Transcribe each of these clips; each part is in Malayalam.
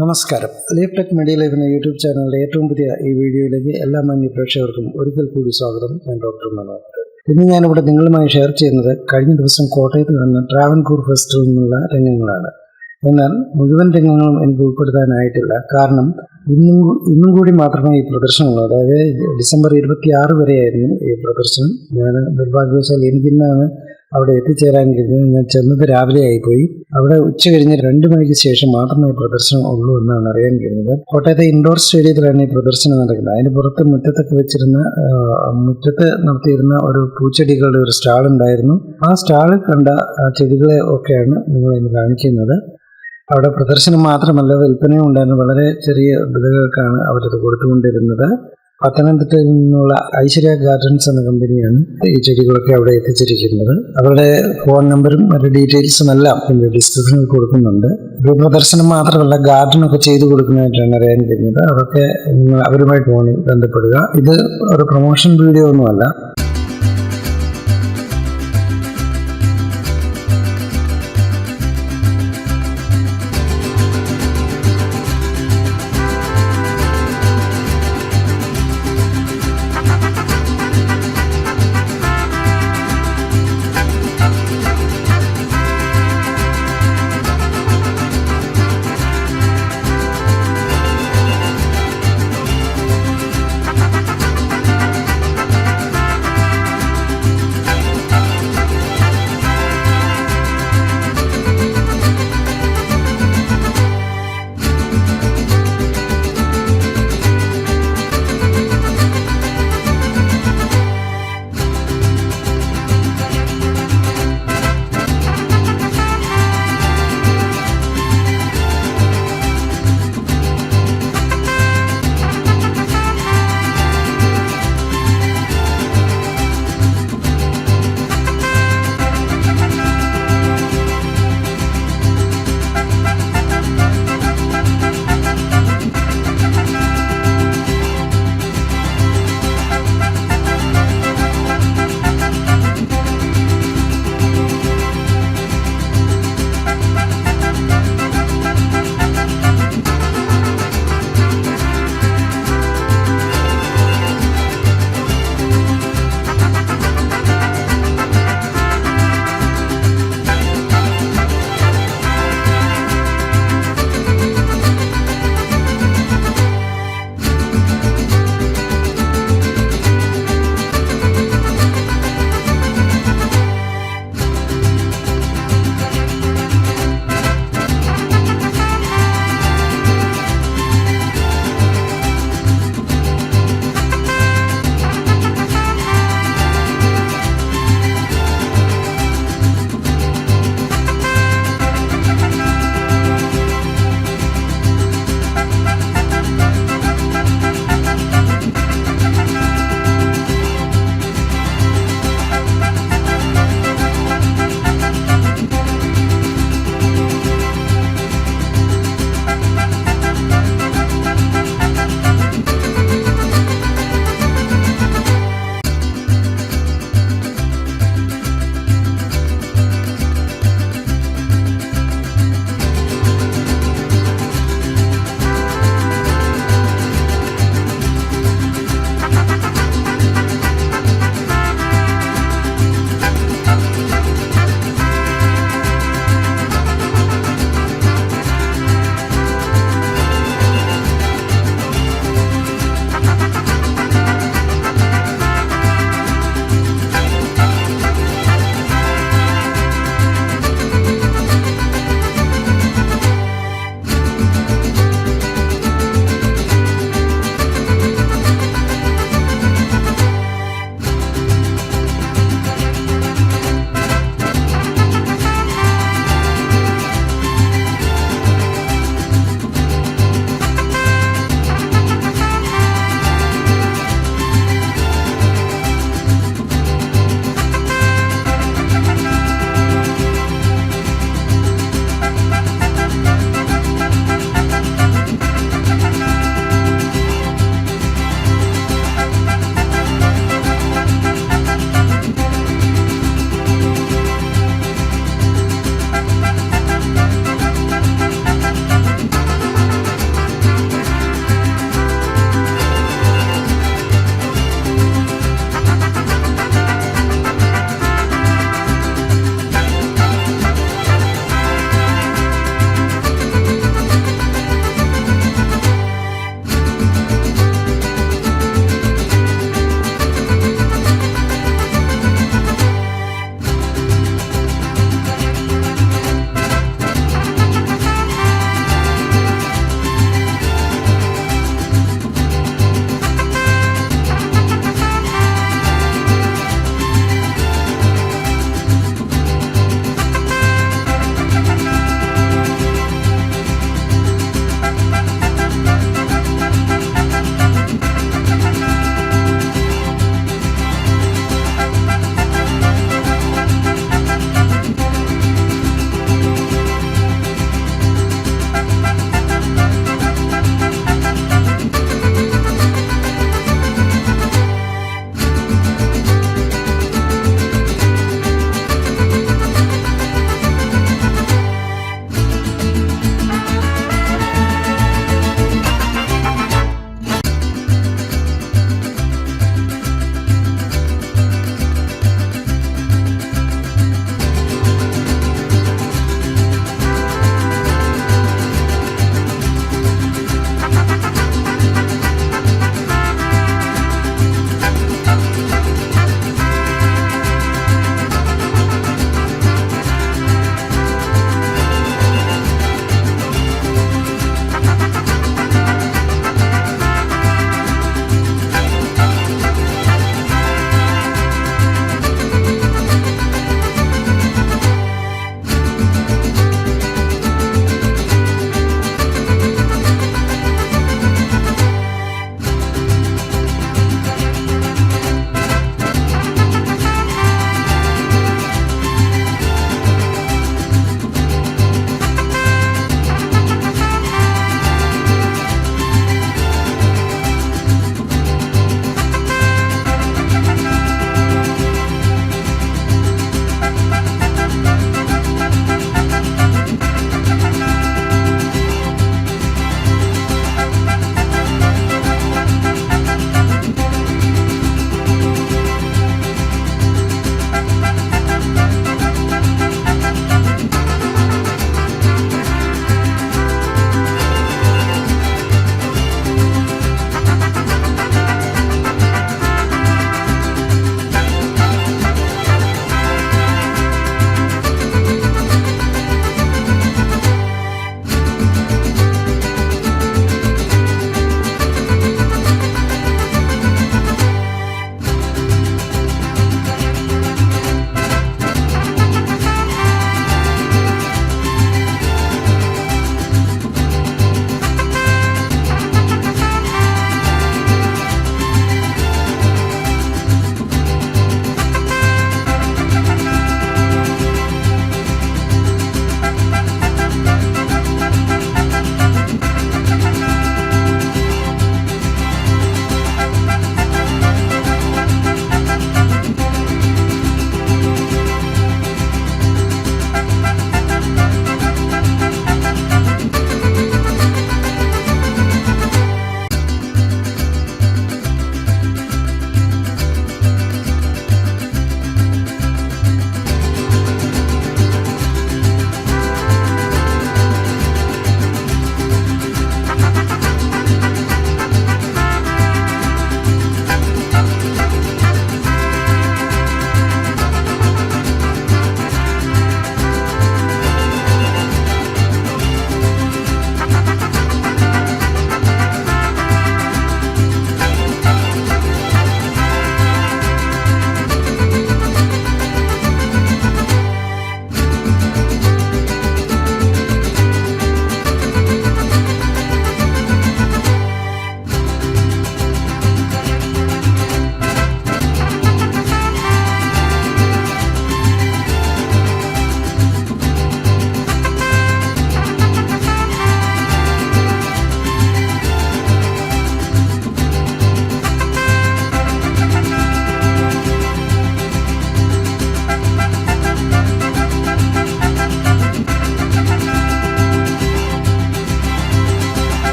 നമസ്കാരം. ലീഫ് ടെക് മീഡിയ ലൈഫ് എന്ന യൂട്യൂബ് ചാനലിലെ ഏറ്റവും പുതിയ ഈ വീഡിയോയിലേക്ക് എല്ലാ മാന്യ പ്രേക്ഷകർക്കും ഒരിക്കൽ കൂടി സ്വാഗതം. ഞാൻ ഡോക്ടർ മനോഹർ. ഇന്ന് ഞാനിവിടെ നിങ്ങളുമായി ഷെയർ ചെയ്യുന്നത് കഴിഞ്ഞ ദിവസം കോട്ടയത്ത് നടന്ന ട്രാവൻകൂർ ഫെസ്റ്റിൽ നിന്നുള്ള രംഗങ്ങളാണ്. എന്നാൽ മുഴുവൻ രംഗങ്ങളും എനിക്ക് ഉൾപ്പെടുത്താനായിട്ടില്ല. കാരണം ഇന്നും ഇന്നും കൂടി മാത്രമേ ഈ പ്രദർശനമുള്ളൂ. അതായത് ഡിസംബർ ഇരുപത്തി ആറ് വരെയായിരുന്നു ഈ പ്രദർശനം. ഞാൻ നിർഭാഗ്യവശാൽ എനിക്കിന്നാണ് അവിടെ എത്തിച്ചേരാൻ കഴിഞ്ഞത് ഞാൻ ചെന്നത് രാവിലെ ആയിപ്പോയി. അവിടെ ഉച്ച കഴിഞ്ഞ് രണ്ട് മണിക്ക് ശേഷം മാത്രമേ പ്രദർശനം ഉള്ളൂ എന്നാണ് അറിയാൻ കഴിഞ്ഞത്. കോട്ടയത്തെ ഇൻഡോർ സ്റ്റേഡിയത്തിലാണ് ഈ പ്രദർശനം നടക്കുന്നത്. അതിന് പുറത്ത് മുറ്റത്തൊക്കെ വെച്ചിരുന്ന മുറ്റത്ത് നടത്തിയിരുന്ന ഒരു പൂച്ചെടികളുടെ ഒരു സ്റ്റാൾ ഉണ്ടായിരുന്നു. ആ സ്റ്റാളിൽ കണ്ട ചെടികളെ ഒക്കെയാണ് നിങ്ങൾ ഇന്ന് കാണിക്കുന്നത്. അവിടെ പ്രദർശനം മാത്രമല്ല വിൽപ്പനയും ഉണ്ടായിരുന്നു. വളരെ ചെറിയ വിലകൾക്കാണ് അവരത് കൊടുത്തുകൊണ്ടിരുന്നത്. പത്തനംതിട്ടയിൽ നിന്നുള്ള ഐശ്വര്യ ഗാർഡൻസ് എന്ന കമ്പനിയാണ് ഈ ചെടികളൊക്കെ അവിടെ എത്തിച്ചിരിക്കുന്നത്. അവരുടെ ഫോൺ നമ്പറും മറ്റു ഡീറ്റെയിൽസും എല്ലാം ഇതിന്റെ ഡിസ്ക്രിപ്ഷനിൽ കൊടുക്കുന്നുണ്ട്. ഒരു പ്രദർശനം മാത്രമല്ല ഗാർഡൻ ഒക്കെ ചെയ്തു കൊടുക്കുന്നതായിട്ടാണ് അറിയാൻ കഴിഞ്ഞത് അതൊക്കെ അവരുമായിട്ട് ഫോണിൽ ബന്ധപ്പെടുക. ഇത് ഒരു പ്രൊമോഷൻ വീഡിയോ ഒന്നുമല്ല.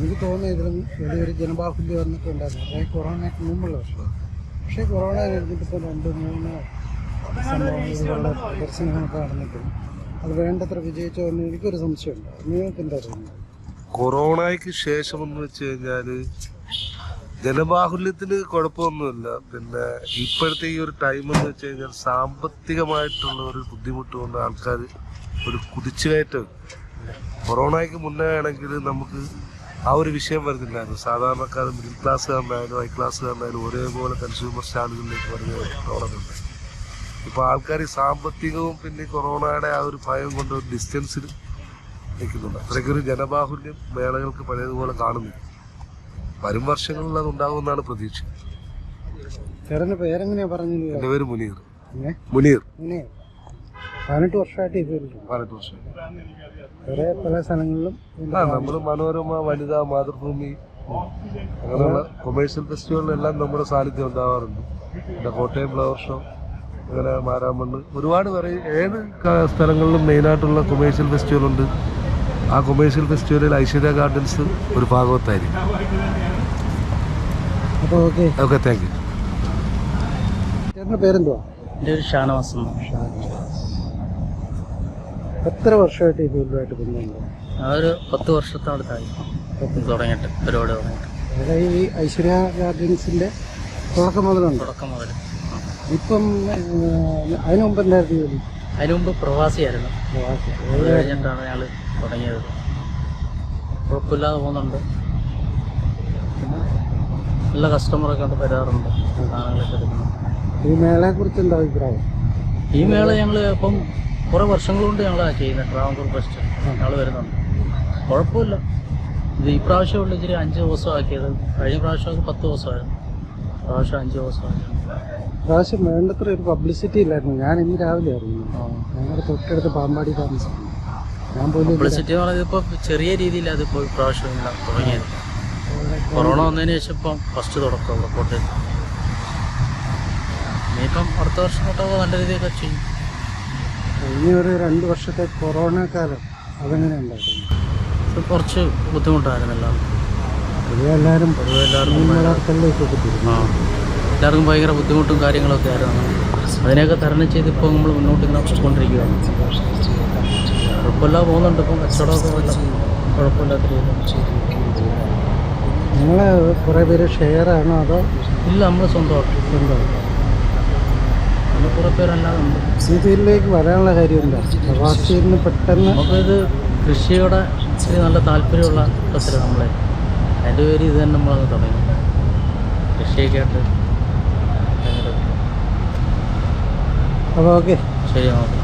എനിക്ക് തോന്നുന്നു ഇതിലും വലിയൊരു ജനബാഹുല്യം വന്നിട്ട് ഉണ്ടായിരുന്നു അതായത് കൊറോണയ്ക്ക് മുമ്പുള്ള വർഷം പക്ഷേ കൊറോണ കഴിഞ്ഞിട്ട് ഇപ്പോൾ രണ്ട് മൂന്ന് സംഭവങ്ങളിലുള്ള പ്രദർശനങ്ങളൊക്കെ നടന്നിട്ടും അത് വേണ്ടത്ര വിജയിച്ചോ എന്ന് എനിക്കൊരു സംശയമുണ്ട്. നിങ്ങൾക്ക് എന്താ തോന്നുന്നത്? കൊറോണയ്ക്ക് ശേഷം എന്ന് വെച്ച് കഴിഞ്ഞാൽ ജനബാഹുല്യത്തിന് കുഴപ്പമൊന്നുമില്ല. പിന്നെ ഇപ്പോഴത്തെ ഈ ഒരു ടൈം എന്ന് വെച്ച് കഴിഞ്ഞാൽ സാമ്പത്തികമായിട്ടുള്ള ഒരു ബുദ്ധിമുട്ട് കൊണ്ട് ആൾക്കാർ ഒരു കുതിച്ചുകയറ്റം. കൊറോണയ്ക്ക് മുന്നേ ആണെങ്കിൽ നമുക്ക് ആ ഒരു വിഷയം വരുന്നില്ലായിരുന്നു. സാധാരണക്കാർ മിഡിൽ ക്ലാസ്സുകാരനായാലും ഹൈ ക്ലാസ്സുകാരനായാലും ഒരേപോലെ കൺസ്യൂമർ സ്റ്റാൻഡുകളിലേക്ക് വരുന്ന പ്രവണതയുണ്ട് ഇപ്പോൾ ആൾക്കാർ സാമ്പത്തികവും പിന്നെ കൊറോണയുടെ ആ ഒരു ഭയം കൊണ്ട് ഒരു ഡിസ്റ്റൻസിൽ നിൽക്കുന്നുണ്ട്. അത്രയ്ക്കൊരു ജനബാഹുല്യം മേളകൾക്ക് പഴയതുപോലെ കാണുന്നില്ല. വരും വർഷങ്ങളിൽ അത് ഉണ്ടാകുമെന്നാണ് പ്രതീക്ഷ എന്റെ പേര് മുനീർ? മുനീർ. പതിനെട്ട് വർഷമായിട്ട് പതിനെട്ട് വർഷം വേറെ പല സ്ഥലങ്ങളിലും ആ നമ്മൾ മനോരമ വനിത മാതൃഭൂമി അങ്ങനെയുള്ള കൊമേഴ്ഷ്യൽ ഫെസ്റ്റിവലിലെല്ലാം നമ്മുടെ സാന്നിധ്യം ഉണ്ടാവാറുണ്ട്. പിന്നെ കോട്ടയം ഫ്ലവർ ഷോ അങ്ങനെ മാരാമണ്ണ് ഒരുപാട് വെറൈ ഏത് സ്ഥലങ്ങളിലും മെയിനായിട്ടുള്ള കൊമേഴ്ഷ്യൽ ഫെസ്റ്റിവൽ ഉണ്ട്. ആ കൊമേഴ്ഷ്യൽ ഫെസ്റ്റിവലിൽ ഐശ്വര്യ ഗാർഡൻസ് ഒരു ഭാഗവത്തായിരിക്കും. അപ്പോൾ ഓക്കെ. ഓക്കെ താങ്ക് യു ചേട്ടന്റെ പേരെന്തുവാ? എന്റെ ഒരു ഷാനവാസം. എത്ര വർഷമായിട്ട് ഈ ഫീൽഡുമായിട്ട് ബന്ധമുണ്ട്? ഒരു പത്ത് വർഷത്തോടത്തായി തുടങ്ങിയിട്ട് പരിപാടി തുടങ്ങിയിട്ട്. അതായത് ഈ ഐശ്വര്യ ഗാർഡൻസിന്റെ തുടക്കം മുതലുണ്ട്. തുടക്കം മുതൽ ഇപ്പം അതിനു അതിന് മുമ്പ് എന്തായിരുന്നു ജോലി? അതിനു മുമ്പ് പ്രവാസിയായിരുന്നു. പ്രവാസി. അത് കഴിഞ്ഞിട്ടാണ് ഞങ്ങൾ തുടങ്ങിയത്. കുഴപ്പമില്ലാതെ പോകുന്നുണ്ട്. നല്ല കസ്റ്റമറൊക്കെ ഉണ്ട് വരാറുണ്ട്. സാധനങ്ങളൊക്കെ എടുക്കുന്നു ഈ മേളയെക്കുറിച്ച് എന്താ അഭിപ്രായം? ഈ മേള ഞങ്ങൾ ഇപ്പം കുറേ വർഷങ്ങൾ കൊണ്ട് ഞങ്ങളാണ് ചെയ്യുന്നത് ട്രാവൻകൂർ ഫെസ്റ്റ്. ഞങ്ങൾ വരുന്നുണ്ട്. കുഴപ്പമില്ല. ഇത് ഈ പ്രാവശ്യമുള്ള ഇച്ചിരി അഞ്ച് ദിവസം ആക്കിയത്. കഴിഞ്ഞ പ്രാവശ്യമൊക്കെ പത്ത് ദിവസമായിരുന്നു. പ്രാവശ്യം അഞ്ച് ദിവസമായിരുന്നു പ്രാവശ്യം വേണ്ടത്ര ഒരു പബ്ലിസിറ്റി ഇല്ലായിരുന്നു. ഞാൻ ഇന്ന് രാവിലെ അറിയുന്നു. ഞങ്ങളുടെ തൊട്ടടുത്ത് പാമ്പാടി താമസിക്കുന്നു ഞാൻ പോലും പബ്ലിസിറ്റി എന്ന് പറഞ്ഞത് ഇപ്പോൾ ചെറിയ രീതിയിൽ അതിപ്പോൾ പ്രാവശ്യം തുടങ്ങിയത്. കൊറോണ വന്നതിന് ശേഷം ഇപ്പം ഫസ്റ്റ് തുടക്കമുള്ള കോട്ടയത്ത് ഇനിയിപ്പം അടുത്ത വർഷം തൊട്ടൊക്കെ നല്ല രീതിയൊക്കെ ചെയ്യും. ഇനി ഒരു രണ്ട് വർഷത്തെ കൊറോണ കാലം അതെങ്ങനെ ഉണ്ടായിരുന്നു? കുറച്ച് ബുദ്ധിമുട്ടായിരുന്നല്ലോ പൊതുവെ എല്ലാവരും പൊതുവെ എല്ലാവർക്കും മീൻ വളർത്തലിലേക്കൊക്കെ തിരിഞ്ഞു. ആ. എല്ലാവർക്കും ഭയങ്കര ബുദ്ധിമുട്ടും കാര്യങ്ങളൊക്കെ ആയിരുന്നു. അതിനെയൊക്കെ തരണം ചെയ്ത് ഇപ്പോൾ നമ്മൾ മുന്നോട്ട് ഇങ്ങനെ കൊണ്ടിരിക്കുകയാണ് കുഴപ്പമില്ലാതെ പോകുന്നുണ്ട്. ഇപ്പം കച്ചവടമൊക്കെ കുഴപ്പമില്ലാത്ത രീതിയിൽ നിങ്ങൾ കുറേ പേര് ഷെയർ ആണോ അതോ ഇല്ല നമ്മൾ സ്വന്തമായിട്ട്. സ്വന്തം നമ്മൾ കുറേ പേരല്ലാതെ ഉണ്ട് വരാനുള്ള കാര്യം എന്താ പ്രവാസിയിൽ പെട്ടെന്ന് നമുക്കിത് കൃഷിയോടെ ഇച്ചിരി നല്ല താല്പര്യമുള്ള പ്രശ്നം നമ്മളെ അതിന്റെ പേര് ഇത് തന്നെ നമ്മളങ്ങ് തുടങ്ങി. കൃഷിയൊക്കെ ആയിട്ട് അപ്പോൾ ഓക്കെ. ശരി നമുക്ക്